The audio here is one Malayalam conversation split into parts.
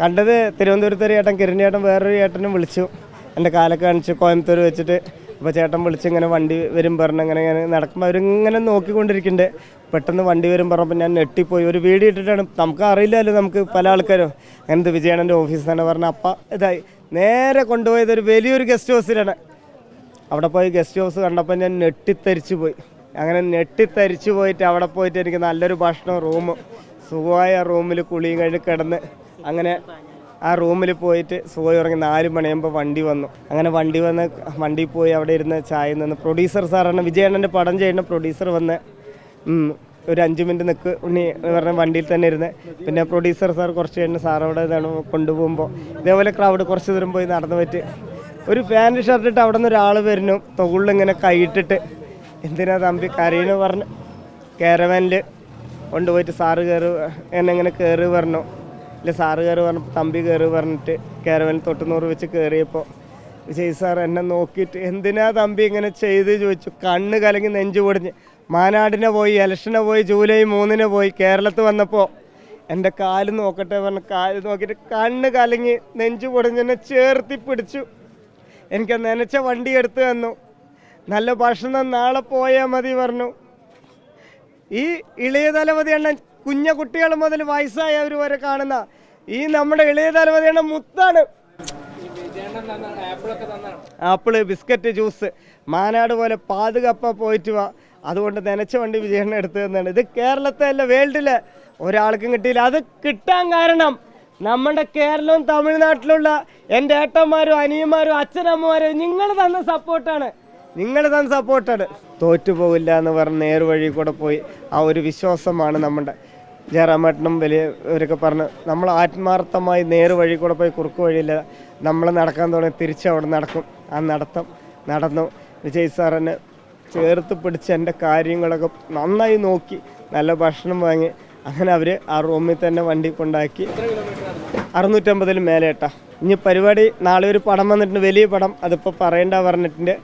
കണ്ടത് തിരുവനന്തപുരത്ത് ഒരു ചേട്ടൻ കിരൺ ചേട്ടൻ വേറൊരു ചേട്ടനും വിളിച്ചു. എന്റെ കാലൊക്കെ കാണിച്ച് കോയമ്പത്തൂർ വെച്ചിട്ട്. അപ്പോൾ ചേട്ടൻ വിളിച്ച് ഇങ്ങനെ വണ്ടി വരും പറഞ്ഞ് അങ്ങനെ ഇങ്ങനെ നടക്കുമ്പോൾ അവരിങ്ങനെ നോക്കിക്കൊണ്ടിരിക്കുന്നുണ്ട്. പെട്ടെന്ന് വണ്ടി വരും പറഞ്ഞപ്പോൾ ഞാൻ നെട്ടിപ്പോയി ഒരു വീഡിയോ ഇട്ടിട്ടാണ്. നമുക്ക് അറിയില്ലല്ലോ നമുക്ക് പല ആൾക്കാരും. അങ്ങനത്തെ വിജയണന്റെ തന്നെ പറഞ്ഞ അപ്പം ഇതായി. നേരെ കൊണ്ടുപോയത് ഒരു വലിയൊരു ഗസ്റ്റ് ഹൗസിലാണ്. അവിടെ പോയി ഗസ്റ്റ് ഹൗസ് കണ്ടപ്പോൾ ഞാൻ നെട്ടിത്തരിച്ചു പോയി. അങ്ങനെ നെട്ടിത്തരിച്ചു പോയിട്ട് അവിടെ പോയിട്ട് എനിക്ക് നല്ലൊരു ഭക്ഷണം റൂം സുഖമായ റൂമിൽ കുളിയും കഴിഞ്ഞ് കിടന്ന് അങ്ങനെ ആ റൂമിൽ പോയിട്ട് സുഖം ഇറങ്ങി നാല് മണിയാകുമ്പോൾ വണ്ടി വന്നു. അങ്ങനെ വണ്ടി വന്ന് വണ്ടി പോയി അവിടെ ഇരുന്ന് ചായ നിന്ന് പ്രൊഡ്യൂസർ സാറാണ് വിജയണ്ണന്റെ പടം ചെയ്യുന്ന പ്രൊഡ്യൂസർ വന്ന് ഒരു അഞ്ച് മിനിറ്റ് നിൽക്ക് ഉണ്ണി എന്ന് പറഞ്ഞ വണ്ടിയിൽ തന്നെ ഇരുന്ന്. പിന്നെ പ്രൊഡ്യൂസർ സാർ കുറച്ച് കഴിഞ്ഞ് സാർ അവിടെ കൊണ്ടുപോകുമ്പോൾ ഇതേപോലെ ക്രൗഡ് കുറച്ച് ദൂരം പോയി നടന്നു പറ്റി. ഒരു പാന്റ് ഷർട്ട് ഇട്ട് അവിടെ നിന്ന് ഒരാൾ വരുന്നു തൊകളിലിങ്ങനെ കൈയിട്ടിട്ട് എന്തിനാ തമ്പി കരയെന്ന് പറഞ്ഞു. കാരവാനിൽ കൊണ്ടുപോയിട്ട് സാറ് കയറി എന്നെ ഇങ്ങനെ കയറി പറഞ്ഞു ഇല്ല സാറ് കയറി പറഞ്ഞപ്പോൾ തമ്പി കയറി പറഞ്ഞിട്ട് കാരവാനിൽ തൊട്ടുനൂറ് വെച്ച് കയറിയപ്പോൾ വിജയ് സാർ എന്നെ നോക്കിയിട്ട് എന്തിനാ തമ്പി ഇങ്ങനെ ചെയ്ത്? ചോദിച്ചു. കണ്ണ് കലങ്ങി നെഞ്ചു പൊടിഞ്ഞ്. മാനാടിനെ പോയി ഇലക്ഷനെ പോയി ജൂലൈ മൂന്നിന് പോയി കേരളത്തിൽ വന്നപ്പോൾ എന്റെ കാൽ നോക്കട്ടെ പറഞ്ഞ് കാൽ നോക്കിയിട്ട് കണ്ണ് കലങ്ങി നെഞ്ചു പൊടിഞ്ഞ് എന്നെ ചേർത്തി പിടിച്ചു. എനിക്ക് നനച്ച വണ്ടി എടുത്തു തന്നു. നല്ല ഭക്ഷണം നാളെ പോയാൽ മതി പറഞ്ഞു. ഈ ഇളയ തലമതി എണ്ണ കുഞ്ഞ കുട്ടികൾ മുതൽ വയസ്സായവർ വരെ കാണുന്ന ഈ നമ്മുടെ ഇളയ എണ്ണ മുത്താണ്. ആപ്പിൾ ബിസ്ക്കറ്റ് ജ്യൂസ് മാനാട് പോലെ പാതുകപ്പ പോയിട്ട് വാ. അതുകൊണ്ട് നനച്ച വണ്ടി വിജയണ്ണ എടുത്തു തന്നാണ്. ഇത് കേരളത്തെ അല്ല വേൾഡിലെ ഒരാൾക്കും കിട്ടിയില്ല. അത് കിട്ടാൻ കാരണം നമ്മുടെ കേരളവും തമിഴ്നാട്ടിലുള്ള എന്റെ ഏട്ടന്മാരും അനിയന്മാരും അച്ഛനമ്മമാരും നിങ്ങൾ തന്ന സപ്പോർട്ടാണ്. നിങ്ങൾ തന്ന സപ്പോർട്ടാണ്. തോറ്റുപോകില്ല എന്ന് പറഞ്ഞ് നേർവഴി കൂടെ പോയി ആ ഒരു വിശ്വാസമാണ് നമ്മുടെ ജയറാമേട്ടനും വലിയ ഇവരൊക്കെ പറഞ്ഞ് നമ്മൾ ആത്മാർത്ഥമായി നേർവഴി കൂടെ പോയി കുറുക്ക് വഴിയില്ല. നമ്മൾ നടക്കാൻ തുടങ്ങി തിരിച്ച് അവിടെ നടക്കും. ആ നടത്തം നടന്നു. വിജയ് സാറിനെ ചേർത്ത് പിടിച്ച് എന്റെ കാര്യങ്ങളൊക്കെ നന്നായി നോക്കി നല്ല ഭക്ഷണം വാങ്ങി അങ്ങനെ അവർ ആ റൂമിൽ തന്നെ വണ്ടി കൊണ്ടാക്കി. അറുന്നൂറ്റമ്പതിൽ മേലെ ഇട്ടാ ഇനി പരിപാടി നാളെ ഒരു പടം വന്നിട്ടുണ്ട് വലിയ പടം. അതിപ്പോൾ പറയണ്ട പറഞ്ഞിട്ടുണ്ട്.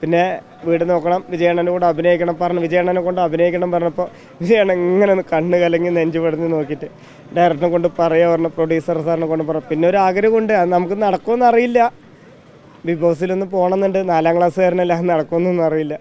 പിന്നെ വീട് നോക്കണം വിജയണ്ണനെ കൂടെ അഭിനയിക്കണം പറഞ്ഞു വിജയണ്ണനെ കൊണ്ട് അഭിനയിക്കണം പറഞ്ഞപ്പോൾ വിജയണ്ണൻ ഇങ്ങനെ ഒന്ന് കണ്ണ് കലങ്ങി നെഞ്ചു പടഞ്ഞ് നോക്കിയിട്ട് ഡയറക്ടറിനെ കൊണ്ട് പറയുക പറഞ്ഞു പ്രൊഡ്യൂസർ സാറിനെ കൊണ്ട് പറഞ്ഞു പിന്നെ ഒരു ആഗ്രഹമുണ്ട് അത് നമുക്ക് നടക്കുമെന്ന് അറിയില്ല. ബിഗ് ബോസിലൊന്ന് പോകണമെന്നുണ്ട് നാലാം ക്ലാസ്സുകാരനല്ല അത് നടക്കുമെന്നൊന്നും അറിയില്ല.